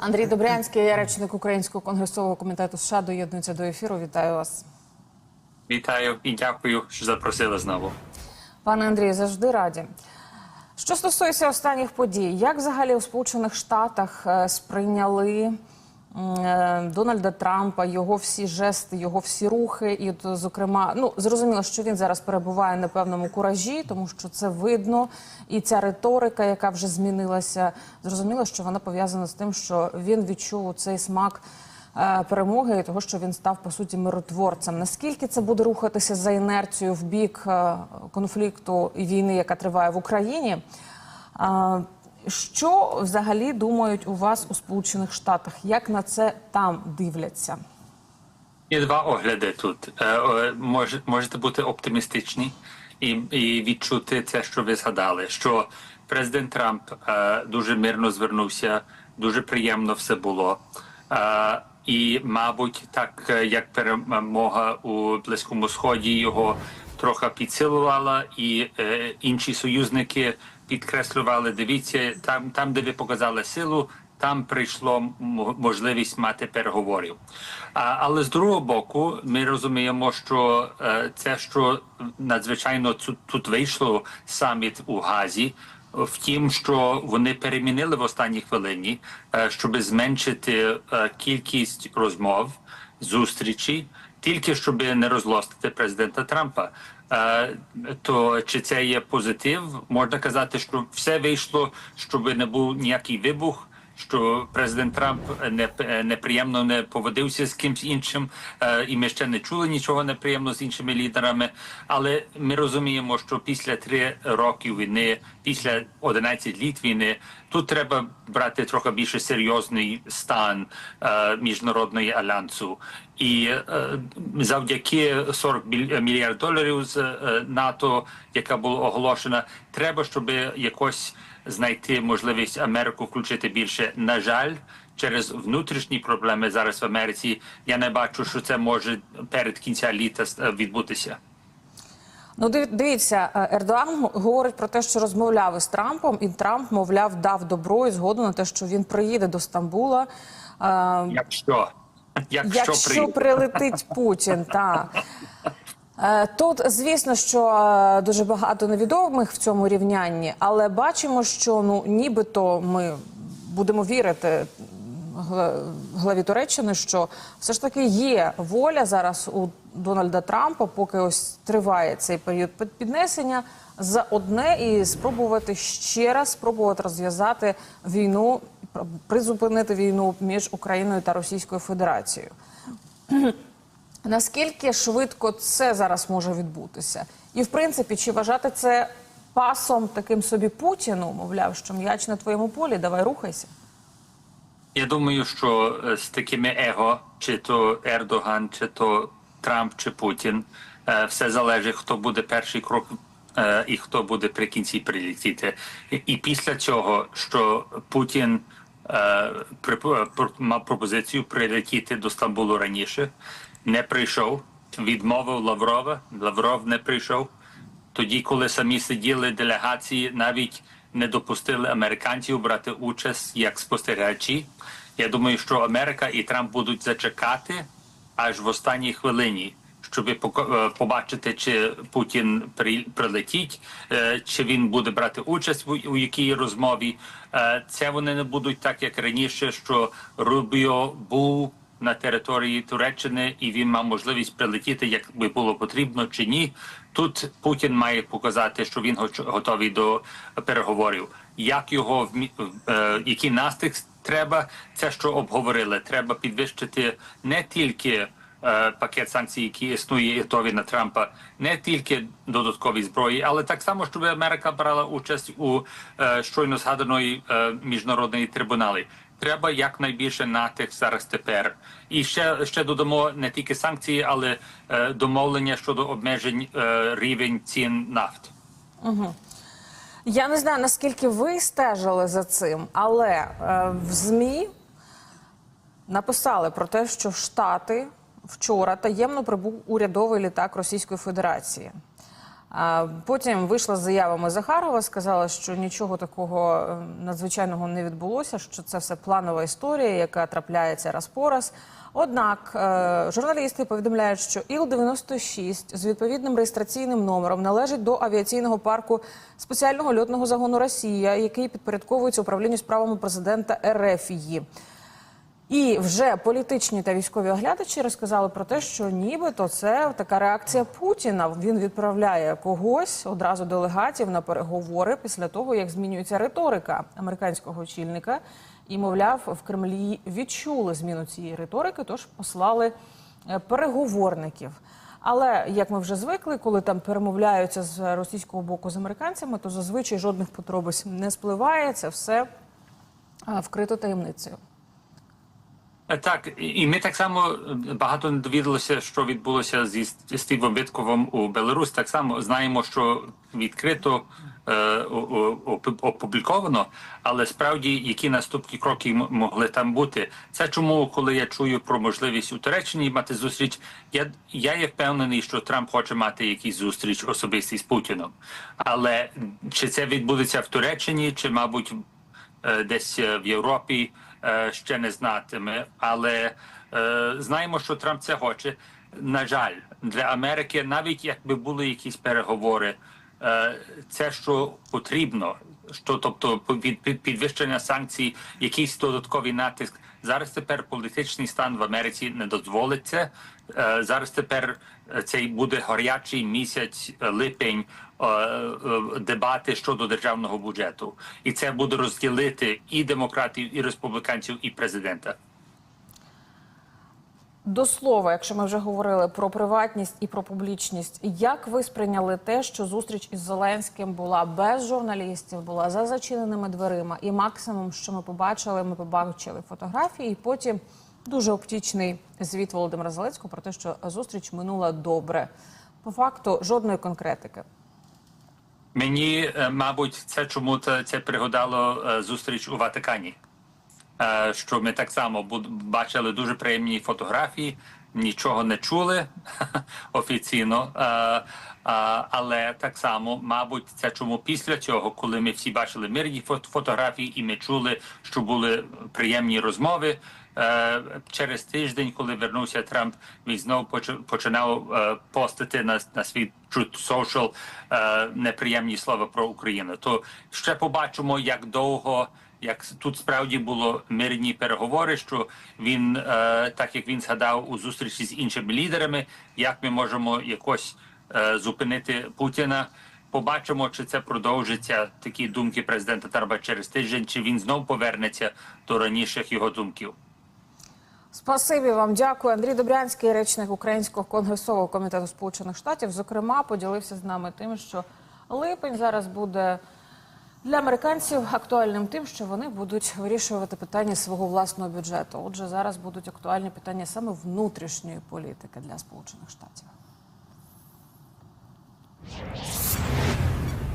Андрій Добрянський, речник Українського конгресового комітету США, доєднується до ефіру. Вітаю вас. Вітаю і дякую, що запросили знову. Пане Андрію, завжди раді. Що стосується останніх подій, як взагалі у Сполучених Штатах е, сприйняли Дональда Трампа, його всі жести, його всі рухи, і от, зокрема, ну зрозуміло, що він зараз перебуває на певному куражі, тому що це видно, і ця риторика, яка вже змінилася, зрозуміло, що вона пов'язана з тим, що він відчув цей смак е, перемоги і того, що він став по суті миротворцем. Наскільки це буде рухатися за інерцією в бік е, конфлікту і війни, яка триває в Україні? Що взагалі думають у вас у Сполучених Штатах? Як на це там дивляться? Є два огляди тут. Е, е, Можете бути оптимістичні і, і відчути це, що ви згадали, що президент Трамп е, дуже мирно звернувся, дуже приємно все було. Е, І, мабуть, так як перемога у Близькому Сході його трохи підсилувала, і інші союзники підкреслювали, дивіться, там, там, де ви показали силу, там прийшло можливість мати переговорів. А, але з другого боку, ми розуміємо, що е, це, що надзвичайно тут, тут вийшло саміт у Газі, в тім, що вони перемінили в останній хвилині, е, щоб зменшити е, кількість розмов, зустрічей, тільки щоб не розлостити президента Трампа. Е, То чи це є позитив? Можна казати, що все вийшло, щоб не був ніякий вибух. Що президент Трамп не неприємно не поводився з кимсь іншим, е, і ми ще не чули нічого неприємного з іншими лідерами. Але ми розуміємо, що після три роки війни, після 11 літ війни, тут треба брати трохи більше серйозний стан е, міжнародної альянсу. І е, завдяки 40 біль- мільярд доларів з НАТО, яка була оголошена, треба, щоб якось знайти можливість Америку включити більше. На жаль, через внутрішні проблеми зараз в Америці я не бачу, що це може перед кінця літа е, відбутися. Ну, див- дивіться, е, Ердоан говорить про те, що розмовляв із Трампом, і Трамп, мовляв, дав добро і згоду на те, що він приїде до Стамбула. Е, Якщо якщо, Якщо прилетить Путін, так. Е, Тут, звісно, що е, дуже багато невідомих в цьому рівнянні, але бачимо, що ну нібито ми будемо вірити гла- главі Туреччини, що все ж таки є воля зараз у Дональда Трампа, поки ось триває цей період під- піднесення, за одне і спробувати ще раз спробувати розв'язати війну, призупинити війну між Україною та Російською Федерацією. Наскільки швидко це зараз може відбутися? І в принципі, чи вважати це пасом таким собі Путіну, мовляв, що м'яч на твоєму полі, давай рухайся? Я думаю, що е, з такими его, чи то Ердоган, чи то Трамп, чи Путін, е, все залежить, хто буде перший крок е, і хто буде при кінці прилетіти. І, і після цього, що Путін е, мав пропозицію прилетіти до Стамбулу раніше, не прийшов, відмовив Лаврова, Лавров не прийшов. Тоді, коли самі сиділи делегації, навіть не допустили американців брати участь як спостерігачі. Я думаю, що Америка і Трамп будуть зачекати аж в останній хвилині, щоб е, побачити, чи Путін при- прилетить, е, чи він буде брати участь у якій розмові. Е, Це вони не будуть так, як раніше, що Рубіо був на території Туреччини, і він мав можливість прилетіти, як би було потрібно чи ні. Тут Путін має показати, що він готовий до переговорів. Як його е, який настиг треба, це що обговорили. Треба підвищити не тільки. е, Пакет санкцій, які існує готові на Трампа, не тільки додаткові зброї, але так само, щоб Америка брала участь у е, щойно згаданої міжнародної трибуналі треба якнайбільше натиск зараз тепер. І ще ще додамо не тільки санкції, але е, домовлення щодо обмежень е, рівень цін нафт. Я не знаю, наскільки ви стежили за цим, але е, в ЗМІ написали про те, що Штати вчора таємно прибув урядовий літак Російської Федерації. Потім вийшла з заявами Захарова, сказала, що нічого такого е, надзвичайного не відбулося, що це все планова історія, яка трапляється раз по раз. Однак е, журналісти повідомляють, що Іл-96 з відповідним реєстраційним номером належить до авіаційного парку спеціального льотного загону Росія, який підпорядковується управлінню справами президента РФ. І вже політичні та військові оглядачі розказали про те, що нібито це така реакція Путіна. Він відправляє когось одразу делегатів на переговори після того, як змінюється риторика американського очільника. І, мовляв, в Кремлі відчули зміну цієї риторики, тож послали е, переговорників. Але як ми вже звикли, коли там перемовляються з російського боку з американцями, то зазвичай жодних подробиць не спливає. Це все е, вкрито таємницею. Е, Так, і- ми так само е, багато не довідалося, що відбулося зі Ст- Стівом Витковим у Білорусь. Так само знаємо, що відкрито е, опубліковано, але справді які наступні кроки могли там бути. Це чому, коли я чую про можливість у Туреччині мати зустріч, я, я є впевнений, що Трамп хоче мати якийсь зустріч особистий з Путіном. Але чи це відбудеться в Туреччині, чи мабуть е, десь в Європі ще не знатиме, але е, знаємо, що Трамп це хоче. На жаль, для Америки, навіть якби були якісь переговори, е, це що потрібно, що тобто під підвищення санкцій, якийсь додатковий натиск. Зараз тепер політичний стан в Америці не дозволить це. Е, Зараз тепер е, цей буде гарячий місяць, е, липень, дебати щодо державного бюджету, і це буде розділити і демократів, і республіканців, і президента. До слова, якщо ми вже говорили про приватність і про публічність, як ви сприйняли те, що зустріч із Зеленським була без журналістів, була за зачиненими дверима, і максимум, що ми побачили, ми побачили фотографії, і потім дуже оптічний звіт Володимира Зеленського про те, що зустріч минула добре. По факту жодної конкретики. Мені, е, мабуть, це чому це, пригадало е, зустріч у Ватикані. Е, Що ми так само бачили дуже приємні фотографії, нічого не чули офіційно. Але так само, мабуть, це чому після цього, коли ми всі бачили мирні фот- фотографії, і ми чули, що були приємні розмови. Е, Через тиждень, коли вернувся Трамп, він знову поч- починав е, постити на, на свій Truth Social е, неприємні слова про Україну. То ще побачимо, як довго, як тут справді було мирні переговори. Що він, е, так як він згадав у зустрічі з іншими лідерами, як ми можемо якось е, зупинити Путіна. Побачимо, чи це продовжиться такі думки президента Трампа через тиждень, чи він знов повернеться до раніших його думків. Спасибі вам, дякую. Андрій Добрянський, речник Українського конгресового комітету Сполучених Штатів, зокрема, поділився з нами тим, що липень зараз буде для американців актуальним тим, що вони будуть вирішувати питання свого власного бюджету. Отже, зараз будуть актуальні питання саме внутрішньої політики для Сполучених Штатів.